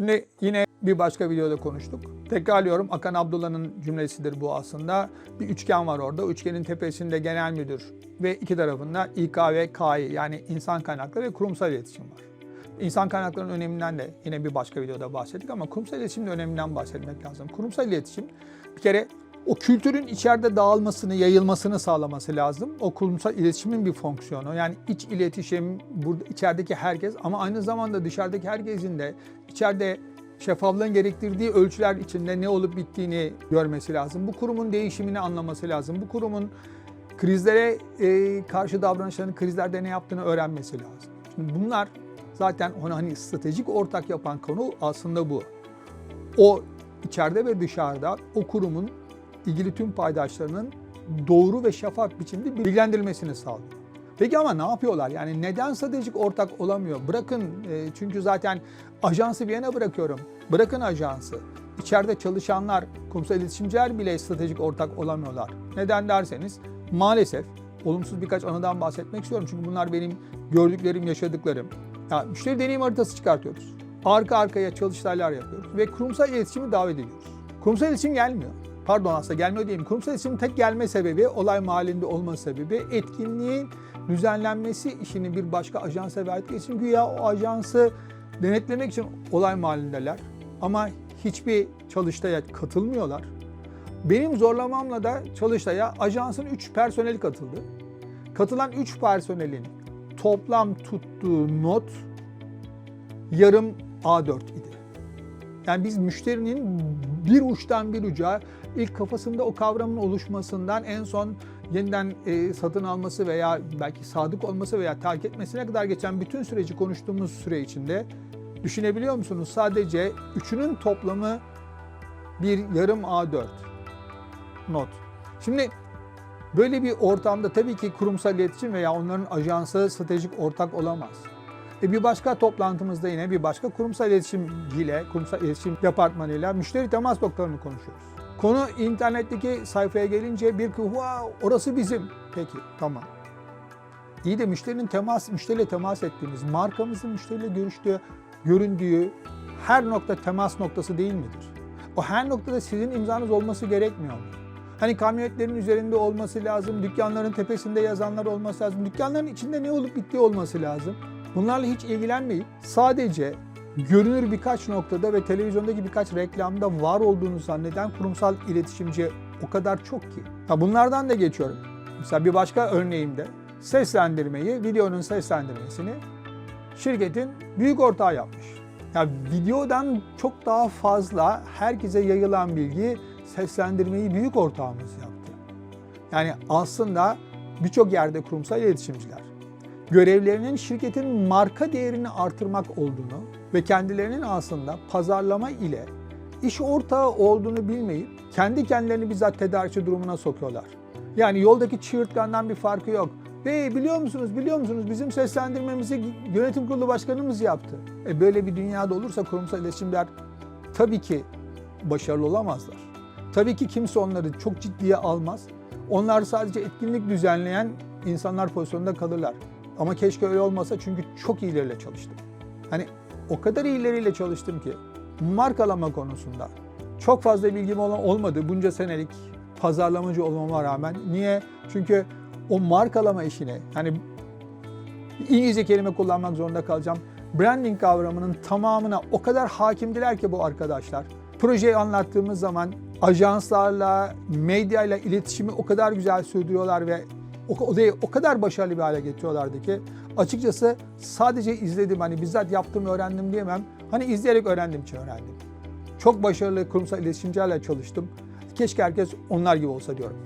Şimdi yine bir başka videoda konuştuk. Tekrarlıyorum Akan Abdullah'ın cümlesidir bu aslında. Bir üçgen var orada. Üçgenin tepesinde genel müdür ve iki tarafında İK ve Kİ yani insan kaynakları ve kurumsal iletişim var. İnsan kaynaklarının öneminden de yine bir başka videoda bahsettik ama kurumsal iletişimin de öneminden bahsetmek lazım. Kurumsal iletişim bir kere o kültürün içeride dağılmasını, yayılmasını sağlaması lazım. O kurumsal iletişimin bir fonksiyonu. Yani iç iletişim, burada içerideki herkes ama aynı zamanda dışarıdaki herkesin de içeride şeffaflığın gerektirdiği ölçüler içinde ne olup bittiğini görmesi lazım. Bu kurumun değişimini anlaması lazım. Bu kurumun krizlere e, karşı davranışlarını, krizlerde ne yaptığını öğrenmesi lazım. Şimdi bunlar zaten onu hani stratejik ortak yapan konu aslında bu. O içeride ve dışarıda o kurumun ilgili tüm paydaşlarının doğru ve şeffaf biçimde bilgilendirilmesini sağlıyor. Peki ama ne yapıyorlar? Yani neden stratejik ortak olamıyor? Bırakın e, çünkü zaten ajansı bir yana bırakıyorum. Bırakın ajansı. İçeride çalışanlar, kurumsal iletişimciler bile stratejik ortak olamıyorlar. Neden derseniz maalesef olumsuz birkaç anıdan bahsetmek istiyorum. Çünkü bunlar benim gördüklerim, yaşadıklarım. Ya, müşteri deneyim haritası çıkartıyoruz. Arka arkaya çalıştaylar yapıyoruz ve kurumsal iletişimi davet ediyoruz. Kurumsal iletişim gelmiyor. Pardon aslında gelmiyor diyeyim. Kurumsal iletişimin tek gelme sebebi, olay mahallinde olması sebebi etkinliğin düzenlenmesi işini bir başka ajansa verdiği için güya o ajansı denetlemek için olay mahallindeler. Ama hiçbir çalıştaya katılmıyorlar. Benim zorlamamla da çalıştaya ajansın 3 personeli katıldı. Katılan 3 personelin toplam tuttuğu not yarım A4 idi. Yani biz müşterinin bir uçtan bir uca ilk kafasında o kavramın oluşmasından en son yeniden e, satın alması veya belki sadık olması veya terk etmesine kadar geçen bütün süreci konuştuğumuz süre içinde düşünebiliyor musunuz? Sadece üçünün toplamı bir yarım A4 not. Şimdi böyle bir ortamda tabii ki kurumsal iletişim veya onların ajansı stratejik ortak olamaz. E bir başka toplantımızda yine bir başka kurumsal iletişimciyle, kurumsal iletişim departmanıyla müşteri temas noktalarını konuşuyoruz. Konu internetteki sayfaya gelince bir ki orası bizim. Peki tamam. İyi de müşterinin temas, müşteriyle temas ettiğimiz, markamızın müşteriyle görüştüğü, göründüğü her nokta temas noktası değil midir? O her noktada sizin imzanız olması gerekmiyor mu? Hani kamyonetlerin üzerinde olması lazım, dükkanların tepesinde yazanlar olması lazım, dükkanların içinde ne olup bittiği olması lazım. Bunlarla hiç ilgilenmeyip sadece görünür birkaç noktada ve televizyondaki birkaç reklamda var olduğunu zanneden kurumsal iletişimci o kadar çok ki. Ha bunlardan da geçiyorum. Mesela bir başka örneğimde seslendirmeyi, videonun seslendirmesini şirketin büyük ortağı yapmış. Ya videodan çok daha fazla herkese yayılan bilgi seslendirmeyi büyük ortağımız yaptı. Yani aslında birçok yerde kurumsal iletişimciler görevlerinin şirketin marka değerini artırmak olduğunu ve kendilerinin aslında pazarlama ile iş ortağı olduğunu bilmeyip kendi kendilerini bizzat tedarikçi durumuna sokuyorlar. Yani yoldaki çığırtkandan bir farkı yok. Ve biliyor musunuz, biliyor musunuz bizim seslendirmemizi yönetim kurulu başkanımız yaptı. E böyle bir dünyada olursa kurumsal iletişimler tabii ki başarılı olamazlar. Tabii ki kimse onları çok ciddiye almaz. Onlar sadece etkinlik düzenleyen insanlar pozisyonunda kalırlar. Ama keşke öyle olmasa çünkü çok iyileriyle çalıştım. Hani o kadar iyileriyle çalıştım ki markalama konusunda çok fazla bilgim olan olmadı bunca senelik pazarlamacı olmama rağmen. Niye? Çünkü o markalama işine hani İngilizce kelime kullanmak zorunda kalacağım. Branding kavramının tamamına o kadar hakimdiler ki bu arkadaşlar. Projeyi anlattığımız zaman ajanslarla, medyayla iletişimi o kadar güzel sürdürüyorlar ve odayı o kadar başarılı bir hale getiriyorlardı ki açıkçası sadece izledim hani bizzat yaptım öğrendim diyemem. Hani izleyerek öğrendim için öğrendim. Çok başarılı kurumsal iletişimcilerle çalıştım. Keşke herkes onlar gibi olsa diyorum.